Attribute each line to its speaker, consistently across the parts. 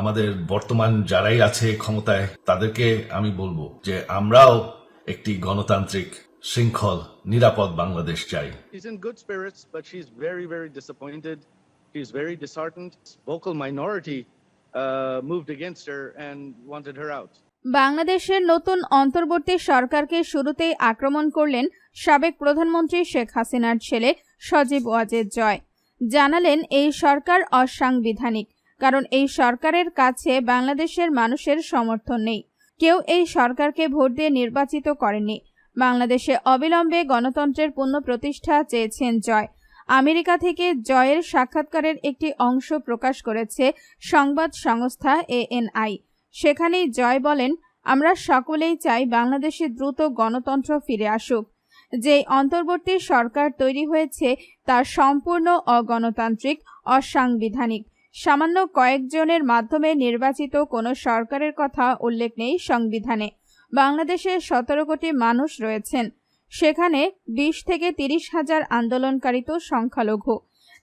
Speaker 1: আমাদের বর্তমান যারাই আছে ক্ষমতায় তাদেরকে আমি বলব যে আমরাও একটি গণতান্ত্রিক শৃঙ্খল নিরাপদ বাংলাদেশ চাই
Speaker 2: She's very disheartened. Vocal minority uh, moved against her and wanted her out.
Speaker 3: বাংলাদেশের নতুন অন্তর্বর্তী সরকারকে শুরুতেই আক্রমণ করলেন সাবেক প্রধানমন্ত্রী শেখ হাসিনার ছেলে সজীব ওয়াজেদ জয় জানালেন এই সরকার অসাংবিধানিক কারণ এই সরকারের কাছে বাংলাদেশের মানুষের সমর্থন নেই। কেউ এই সরকারকে ভোট দিয়ে নির্বাচিত করেননি। বাংলাদেশে অবিলম্বে গণতন্ত্রের পূর্ণ প্রতিষ্ঠা চেয়েছেন জয়। আমেরিকা থেকে জয়ের সাক্ষাৎকারের একটি অংশ প্রকাশ করেছে সংবাদ সংস্থা এএনআই। সেখানেই জয় বলেন, আমরা সকলেই চাই বাংলাদেশে দ্রুত গণতন্ত্র ফিরে আসুক। যে অন্তর্বর্তী সরকার তৈরি হয়েছে তা সম্পূর্ণ অগণতান্ত্রিক, অসাংবিধানিক। সামান্য কয়েকজনের মাধ্যমে নির্বাচিত কোনো সরকারের কথা উল্লেখ নেই সংবিধানে। বাংলাদেশে সতেরো কোটি মানুষ রয়েছেন। সেখানে বিশ থেকে তিরিশ হাজার আন্দোলনকারী তো সংখ্যালঘু।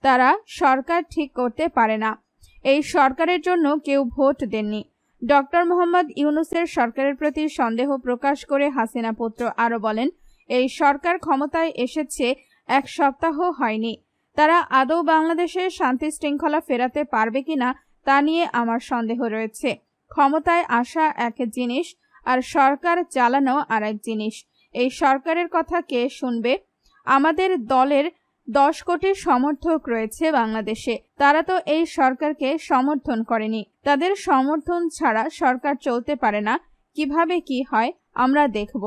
Speaker 3: তারা সরকার ঠিক করতে পারে না। এই সরকারের জন্য কেউ ভোট দেননি। ডক্টর মোহাম্মদ ইউনুসের সরকারের প্রতি সন্দেহ প্রকাশ করে হাসিনা পুত্র আরও বলেন, এই সরকার ক্ষমতায় এসেছে, এক সপ্তাহ হয়নি। তারা আদৌ বাংলাদেশে শান্তি শৃঙ্খলা ফেরাতে পারবে কিনা তা নিয়ে আমার সন্দেহ রয়েছে। ক্ষমতায় আসা এক জিনিস আর সরকার চালানো আর এক জিনিস। এই সরকারের কথা কে শুনবে? আমাদের দলের দশ কোটি সমর্থক রয়েছে বাংলাদেশে। তারা তো এই সরকারকে সমর্থন করেনি। তাদের সমর্থন ছাড়া সরকার চলতে পারে না। কীভাবে কি হয় আমরা দেখব।